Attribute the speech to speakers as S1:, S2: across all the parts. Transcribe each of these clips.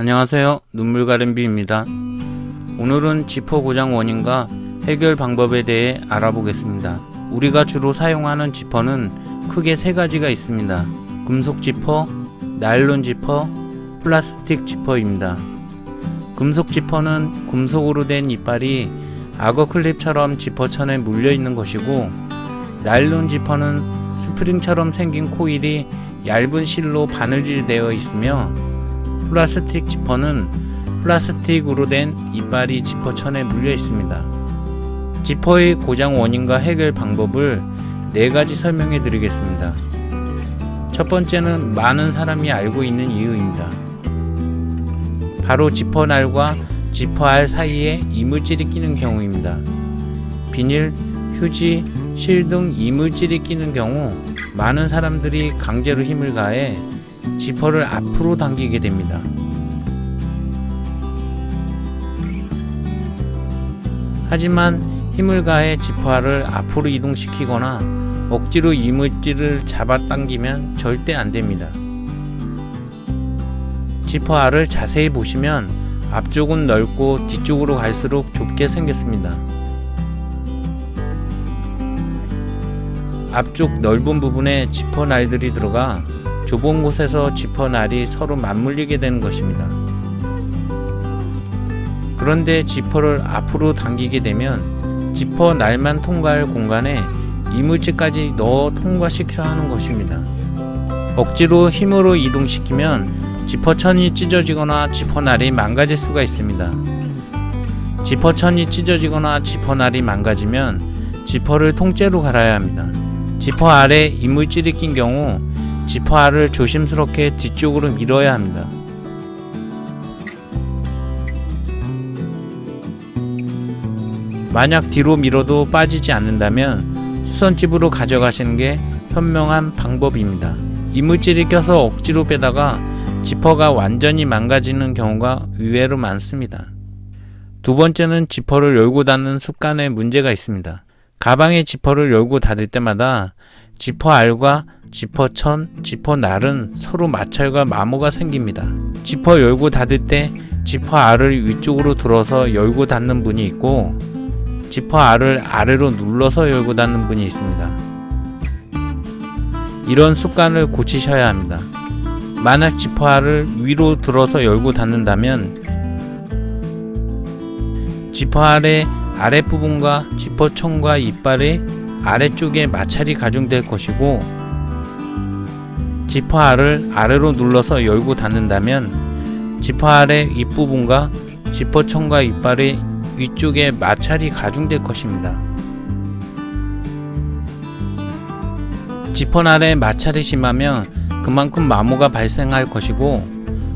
S1: 안녕하세요. 눈물가름비입니다. 오늘은 지퍼 고장 원인과 해결 방법에 대해 알아보겠습니다. 우리가 주로 사용하는 지퍼는 크게 세 가지가 있습니다. 금속 지퍼, 나일론 지퍼, 플라스틱 지퍼입니다. 금속 지퍼는 금속으로 된 이빨이 악어 클립처럼 지퍼천에 물려 있는 것이고 나일론 지퍼는 스프링처럼 생긴 코일이 얇은 실로 바느질되어 있으며 플라스틱 지퍼는 플라스틱으로 된 이빨이 지퍼천에 물려 있습니다. 지퍼의 고장 원인과 해결 방법을 네 가지 설명해 드리겠습니다. 첫 번째는 많은 사람이 알고 있는 이유입니다. 바로 지퍼날과 지퍼알 사이에 이물질이 끼는 경우입니다. 비닐, 휴지, 실 등 이물질이 끼는 경우 많은 사람들이 강제로 힘을 가해 지퍼를 앞으로 당기게 됩니다. 하지만 힘을 가해 지퍼알을 앞으로 이동시키거나 억지로 이물질을 잡아당기면 절대 안 됩니다. 지퍼 알을 자세히 보시면 앞쪽은 넓고 뒤쪽으로 갈수록 좁게 생겼습니다. 앞쪽 넓은 부분에 지퍼 날들이 들어가 좁은 곳에서 지퍼 날이 서로 맞물리게 되는 것입니다. 그런데 지퍼를 앞으로 당기게 되면 지퍼 날만 통과할 공간에 이물질까지 넣어 통과시켜야 하는 것입니다. 억지로 힘으로 이동시키면 지퍼천이 찢어지거나 지퍼날이 망가질 수가 있습니다. 지퍼천이 찢어지거나 지퍼날이 망가지면 지퍼를 통째로 갈아야 합니다. 지퍼 아래 이물질이 낀 경우 지퍼알을 조심스럽게 뒤쪽으로 밀어야 합니다. 만약 뒤로 밀어도 빠지지 않는다면 수선집으로 가져가시는 게 현명한 방법입니다. 이물질이 껴서 억지로 빼다가 지퍼가 완전히 망가지는 경우가 의외로 많습니다. 두 번째는 지퍼를 열고 닫는 습관에 문제가 있습니다. 가방의 지퍼를 열고 닫을 때마다 지퍼 알과 지퍼 천, 지퍼 날은 서로 마찰과 마모가 생깁니다. 지퍼 열고 닫을 때 지퍼 알을 위쪽으로 들어서 열고 닫는 분이 있고 지퍼 알을 아래로 눌러서 열고 닫는 분이 있습니다. 이런 습관을 고치셔야 합니다. 만약 지퍼 알을 위로 들어서 열고 닫는다면 지퍼 알의 아랫부분과 지퍼천과 이빨의 아래쪽에 마찰이 가중될 것이고 지퍼 알을 아래로 눌러서 열고 닫는다면 지퍼 알의 윗부분과 지퍼천과 이빨의 위쪽에 마찰이 가중될 것입니다. 지퍼날에 마찰이 심하면 그만큼 마모가 발생할 것이고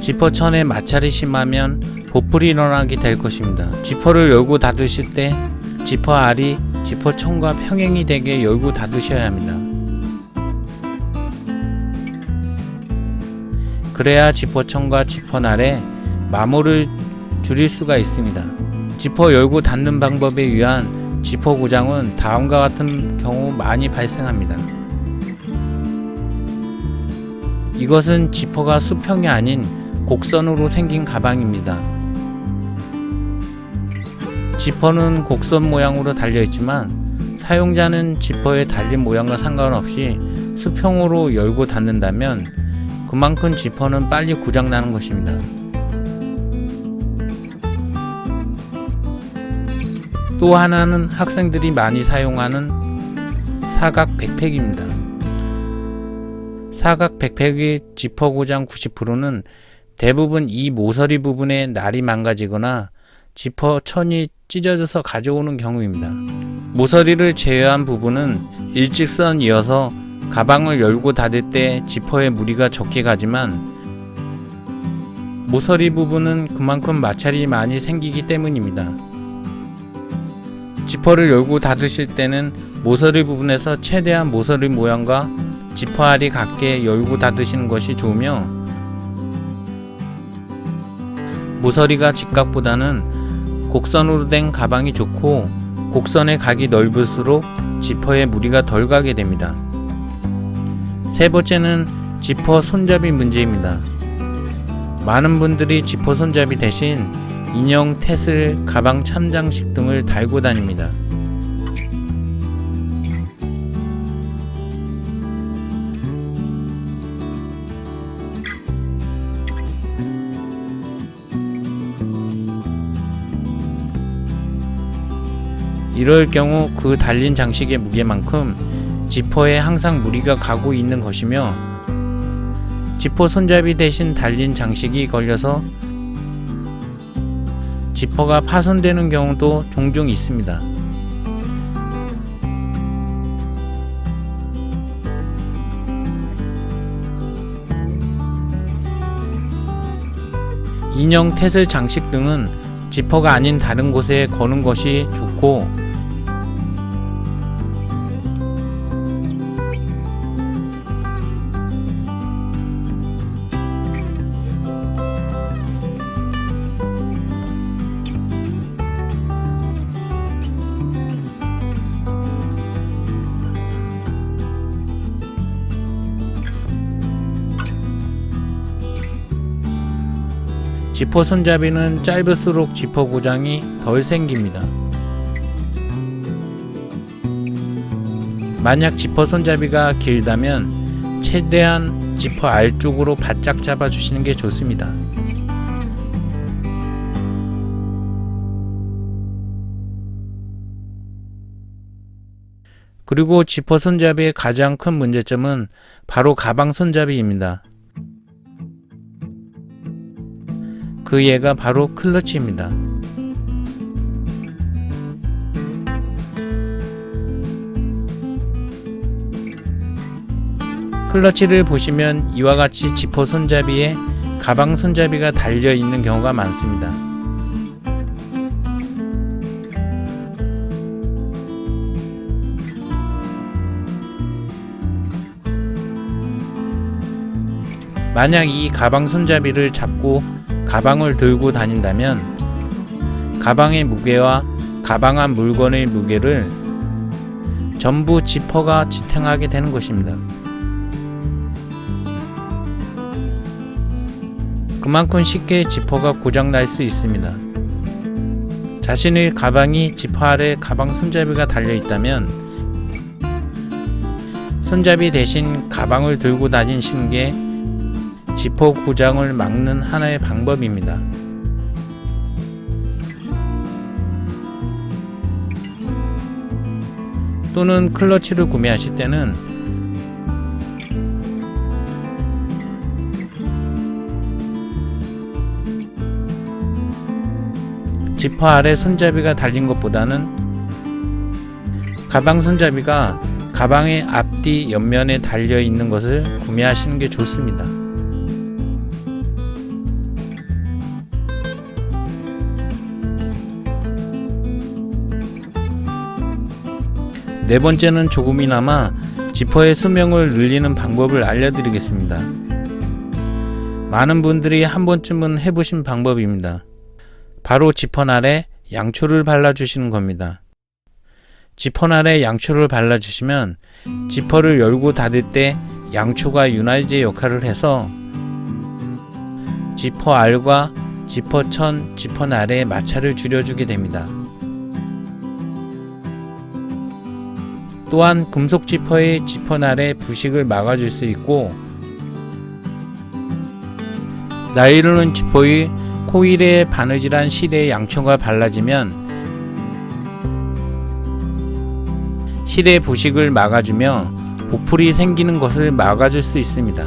S1: 지퍼천에 마찰이 심하면 보풀이 일어나게 될 것입니다. 지퍼를 열고 닫으실 때 지퍼 알이 지퍼천과 평행이 되게 열고 닫으셔야 합니다. 그래야 지퍼천과 지퍼날에 마모를 줄일 수가 있습니다. 지퍼 열고 닫는 방법에 의한 지퍼 고장은 다음과 같은 경우 많이 발생합니다. 이것은 지퍼가 수평이 아닌 곡선으로 생긴 가방입니다. 지퍼는 곡선 모양으로 달려 있지만 사용자는 지퍼의 달린 모양과 상관없이 수평으로 열고 닫는다면 그만큼 지퍼는 빨리 고장나는 것입니다. 또 하나는 학생들이 많이 사용하는 사각 백팩입니다. 사각 백팩의 지퍼 고장 90%는 대부분 이 모서리 부분에 날이 망가지거나 지퍼 천이 찢어져서 가져오는 경우입니다. 모서리를 제외한 부분은 일직선이어서 가방을 열고 닫을 때 지퍼에 무리가 적게 가지만 모서리 부분은 그만큼 마찰이 많이 생기기 때문입니다. 지퍼를 열고 닫으실 때는 모서리 부분에서 최대한 모서리 모양과 지퍼 알이 같게 열고 닫으시는 것이 좋으며 모서리가 직각보다는 곡선으로 된 가방이 좋고 곡선의 각이 넓을수록 지퍼에 무리가 덜 가게 됩니다. 세 번째는 지퍼 손잡이 문제입니다. 많은 분들이 지퍼 손잡이 대신 인형, 태슬, 가방 참장식 등을 달고 다닙니다. 이럴 경우 그 달린 장식의 무게만큼 지퍼에 항상 무리가 가고 있는 것이며 지퍼 손잡이 대신 달린 장식이 걸려서 지퍼가 파손되는 경우도 종종 있습니다. 인형, 태슬, 장식 등은 지퍼가 아닌 다른 곳에 거는 것이 좋고 지퍼 손잡이는 짧을수록 지퍼 고장이 덜 생깁니다. 만약 지퍼 손잡이가 길다면 최대한 지퍼 알 쪽으로 바짝 잡아 주시는 게 좋습니다. 그리고 지퍼 손잡이의 가장 큰 문제점은 바로 가방 손잡이입니다. 그 얘가 바로 클러치입니다. 클러치를 보시면 이와 같이 지퍼 손잡이에 가방 손잡이가 달려 있는 경우가 많습니다. 만약 이 가방 손잡이를 잡고 가방을 들고 다닌다면 가방의 무게와 가방 안 물건의 무게를 전부 지퍼가 지탱하게 되는 것입니다. 그만큼 쉽게 지퍼가 고장 날 수 있습니다. 자신의 가방이 지퍼 아래 가방 손잡이가 달려 있다면 손잡이 대신 가방을 들고 다니시는 게 지퍼 고장을 막는 하나의 방법입니다. 또는 클러치를 구매하실 때는 지퍼 아래 손잡이가 달린 것보다는 가방 손잡이가 가방의 앞뒤 옆면에 달려 있는 것을 구매하시는 게 좋습니다. 네 번째는 조금이나마 지퍼의 수명을 늘리는 방법을 알려드리겠습니다. 많은 분들이 한 번쯤은 해보신 방법입니다. 바로 지퍼날에 양초를 발라주시는 겁니다. 지퍼날에 양초를 발라주시면 지퍼를 열고 닫을 때 양초가 윤활제 역할을 해서 지퍼 알과 지퍼천, 지퍼날에 마찰을 줄여주게 됩니다. 또한 금속 지퍼의 지퍼날의 부식을 막아줄 수 있고 나이로는 지퍼의 코일에 바느질한 실에 양초가 발라지면 실의 부식을 막아주며 보풀이 생기는 것을 막아줄 수 있습니다.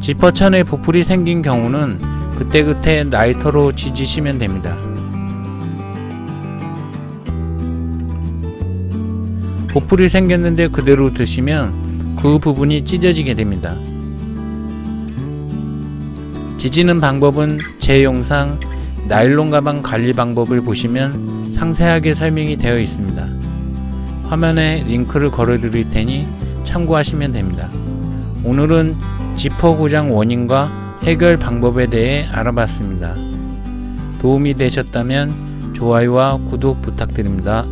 S1: 지퍼천에 보풀이 생긴 경우는 그때그때 라이터로 지지시면 됩니다. 보풀이 생겼는데 그대로 드시면 그 부분이 찢어지게 됩니다. 지지는 방법은 제 영상 나일론 가방 관리 방법을 보시면 상세하게 설명이 되어 있습니다. 화면에 링크를 걸어 드릴 테니 참고하시면 됩니다. 오늘은 지퍼 고장 원인과 해결 방법에 대해 알아봤습니다. 도움이 되셨다면 좋아요와 구독 부탁드립니다.